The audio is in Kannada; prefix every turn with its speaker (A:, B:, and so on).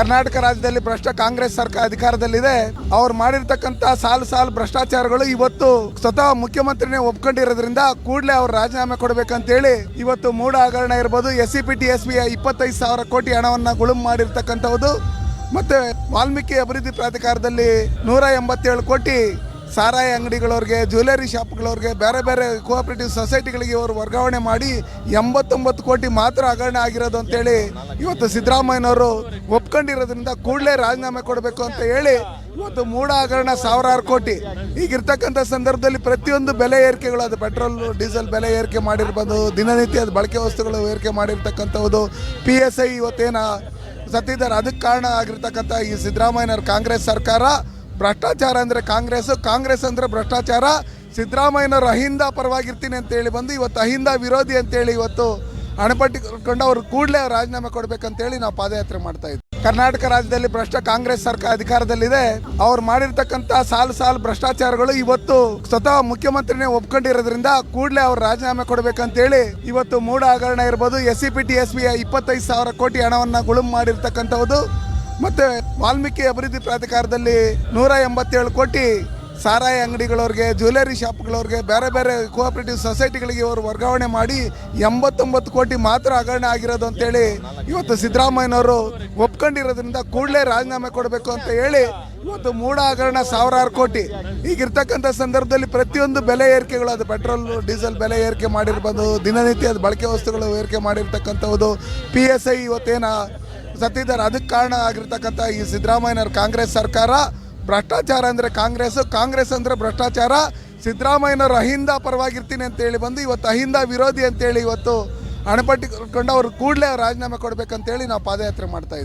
A: ಕರ್ನಾಟಕ ರಾಜ್ಯದಲ್ಲಿ ಭ್ರಷ್ಟ ಕಾಂಗ್ರೆಸ್ ಸರ್ಕಾರ ಅಧಿಕಾರದಲ್ಲಿದೆ. ಅವ್ರು ಮಾಡಿರ್ತಕ್ಕಂಥ ಸಾಲು ಸಾಲು ಭ್ರಷ್ಟಾಚಾರಗಳು ಇವತ್ತು ಸ್ವತಃ ಮುಖ್ಯಮಂತ್ರಿನೇ ಒಪ್ಕೊಂಡಿರೋದ್ರಿಂದ ಕೂಡಲೇ ಅವ್ರು ರಾಜೀನಾಮೆ ಕೊಡಬೇಕಂತೇಳಿ ಇವತ್ತು ಮೂಡ ಹಗರಣ ಇರ್ಬೋದು. S C P T S B ಇಪ್ಪತ್ತೈದು ಸಾವಿರ ಕೋಟಿ ಹಣವನ್ನು ಗುಳುಂ ಮಾಡಿರ್ತಕ್ಕಂಥದ್ದು ಮತ್ತೆ ವಾಲ್ಮೀಕಿ ಅಭಿವೃದ್ಧಿ ಪ್ರಾಧಿಕಾರದಲ್ಲಿ ನೂರ ಎಂಬತ್ತೇಳು ಕೋಟಿ ಸಾರಾಯಿ ಅಂಗಡಿಗಳವ್ರಿಗೆ ಜ್ಯುವೆಲರಿ ಶಾಪ್ಗಳವ್ರಿಗೆ ಬೇರೆ ಬೇರೆ ಕೋಆಪರೇಟಿವ್ ಸೊಸೈಟಿಗಳಿಗೆ ಇವರು ವರ್ಗಾವಣೆ ಮಾಡಿ ಎಂಬತ್ತೊಂಬತ್ತು ಕೋಟಿ ಮಾತ್ರ ಹಗರಣೆ ಆಗಿರೋದು ಅಂತೇಳಿ ಇವತ್ತು ಸಿದ್ದರಾಮಯ್ಯನವರು ಒಪ್ಕೊಂಡಿರೋದ್ರಿಂದ ಕೂಡಲೇ ರಾಜೀನಾಮೆ ಕೊಡಬೇಕು ಅಂತ ಹೇಳಿ ಇವತ್ತು ಮೂಡ ಹಗರಣ ಸಾವಿರಾರು ಕೋಟಿ. ಈಗಿರ್ತಕ್ಕಂಥ ಸಂದರ್ಭದಲ್ಲಿ ಪ್ರತಿಯೊಂದು ಬೆಲೆ ಏರಿಕೆಗಳು, ಅದು ಪೆಟ್ರೋಲ್, ಡೀಸೆಲ್ ಬೆಲೆ ಏರಿಕೆ ಮಾಡಿರ್ಬೋದು ದಿನನಿತ್ಯದ ಬಳಕೆ ವಸ್ತುಗಳು ಏರಿಕೆ ಮಾಡಿರ್ತಕ್ಕಂಥದ್ದು ಪಿ ಎಸ್ ಐ ಇವತ್ತೇನ ಸತ್ತಿದ್ದಾರೆ. ಅದಕ್ಕೆ ಕಾರಣ ಆಗಿರ್ತಕ್ಕಂಥ ಈ ಸಿದ್ದರಾಮಯ್ಯನವ್ರ ಕಾಂಗ್ರೆಸ್ ಸರ್ಕಾರ ಭ್ರಷ್ಟಾಚಾರ ಅಂದರೆ ಕಾಂಗ್ರೆಸ್ ಕಾಂಗ್ರೆಸ್ ಅಂದರೆ ಭ್ರಷ್ಟಾಚಾರ. ಸಿದ್ದರಾಮಯ್ಯನವರು ಅಹಿಂದ ಪರವಾಗಿರ್ತೀನಿ ಅಂತೇಳಿ ಬಂದು ಇವತ್ತು ಅಹಿಂದ ವಿರೋಧಿ ಅಂತೇಳಿ ಇವತ್ತು ಅಣಪಟ್ಟಿ ಕೊಂಡು ಅವರು ಕೂಡಲೇ ರಾಜೀನಾಮೆ ಕೊಡಬೇಕಂತೇಳಿ ನಾವು ಪಾದಯಾತ್ರೆ ಮಾಡ್ತಾ ಇದ್ವಿ. ಕರ್ನಾಟಕ ರಾಜ್ಯದಲ್ಲಿ ಭ್ರಷ್ಟ ಕಾಂಗ್ರೆಸ್ ಸರ್ಕಾರ ಅಧಿಕಾರದಲ್ಲಿದೆ. ಅವ್ರು ಮಾಡಿರ್ತಕ್ಕಂಥ ಸಾಲು ಸಾಲು ಭ್ರಷ್ಟಾಚಾರಗಳು ಇವತ್ತು ಸ್ವತಃ ಮುಖ್ಯಮಂತ್ರಿನೇ ಒಪ್ಕೊಂಡಿರೋದ್ರಿಂದ ಕೂಡಲೇ ಅವ್ರು ರಾಜೀನಾಮೆ ಕೊಡಬೇಕಂತೇಳಿ ಇವತ್ತು ಮೂಡ ಹಗರಣ ಇರ್ಬೋದು. S C P T S B ಇಪ್ಪತ್ತೈದು ಸಾವಿರ ಕೋಟಿ ಹಣವನ್ನು ಗುಳುಮ್ ಮಾಡಿರ್ತಕ್ಕಂಥದ್ದು ಮತ್ತೆ ವಾಲ್ಮೀಕಿ ಅಭಿವೃದ್ಧಿ ಪ್ರಾಧಿಕಾರದಲ್ಲಿ ನೂರ ಎಂಬತ್ತೇಳು ಕೋಟಿ ಸಾರಾಯಿ ಅಂಗಡಿಗಳವ್ರಿಗೆ, ಜ್ಯುವೆಲರಿ ಶಾಪ್ಗಳವ್ರಿಗೆ, ಬೇರೆ ಬೇರೆ ಕೋಆಪರೇಟಿವ್ ಸೊಸೈಟಿಗಳಿಗೆ ಇವರು ವರ್ಗಾವಣೆ ಮಾಡಿ ಎಂಬತ್ತೊಂಬತ್ತು ಕೋಟಿ ಮಾತ್ರ ಹಗರಣ ಆಗಿರೋದು ಅಂತೇಳಿ ಇವತ್ತು ಸಿದ್ದರಾಮಯ್ಯನವರು ಒಪ್ಕೊಂಡಿರೋದ್ರಿಂದ ಕೂಡಲೇ ರಾಜೀನಾಮೆ ಕೊಡಬೇಕು ಅಂತ ಹೇಳಿ ಇವತ್ತು ಮೂಡ ಹಗರಣ ಸಾವಿರಾರು ಕೋಟಿ. ಈಗಿರ್ತಕ್ಕಂಥ ಸಂದರ್ಭದಲ್ಲಿ ಪ್ರತಿಯೊಂದು ಬೆಲೆ ಏರಿಕೆಗಳು, ಅದು ಪೆಟ್ರೋಲ್, ಡೀಸೆಲ್ ಬೆಲೆ ಏರಿಕೆ ಮಾಡಿರ್ಬೋದು ದಿನನಿತ್ಯದ ಬಳಕೆ ವಸ್ತುಗಳು ಏರಿಕೆ ಮಾಡಿರ್ತಕ್ಕಂಥದ್ದು ಪಿ ಎಸ್ ಐ ಇವತ್ತೇನ ಸತ್ತಿದ್ದಾರೆ. ಅದಕ್ಕೆ ಕಾರಣ ಆಗಿರ್ತಕ್ಕಂಥ ಈ ಸಿದ್ದರಾಮಯ್ಯನವ್ರ ಕಾಂಗ್ರೆಸ್ ಸರ್ಕಾರ ಭ್ರಷ್ಟಾಚಾರ ಅಂದರೆ ಕಾಂಗ್ರೆಸ್ ಕಾಂಗ್ರೆಸ್ ಅಂದರೆ ಭ್ರಷ್ಟಾಚಾರ. ಸಿದ್ದರಾಮಯ್ಯನವರು ಅಹಿಂದ ಪರವಾಗಿರ್ತೀನಿ ಅಂತೇಳಿ ಬಂದು ಇವತ್ತು ಅಹಿಂದ ವಿರೋಧಿ ಅಂತೇಳಿ ಇವತ್ತು ಹಣಪಟ್ಟಿಕೊಂಡು ಅವರು ಕೂಡಲೇ ರಾಜೀನಾಮೆ ಕೊಡಬೇಕಂತೇಳಿ ನಾವು ಪಾದಯಾತ್ರೆ ಮಾಡ್ತಾ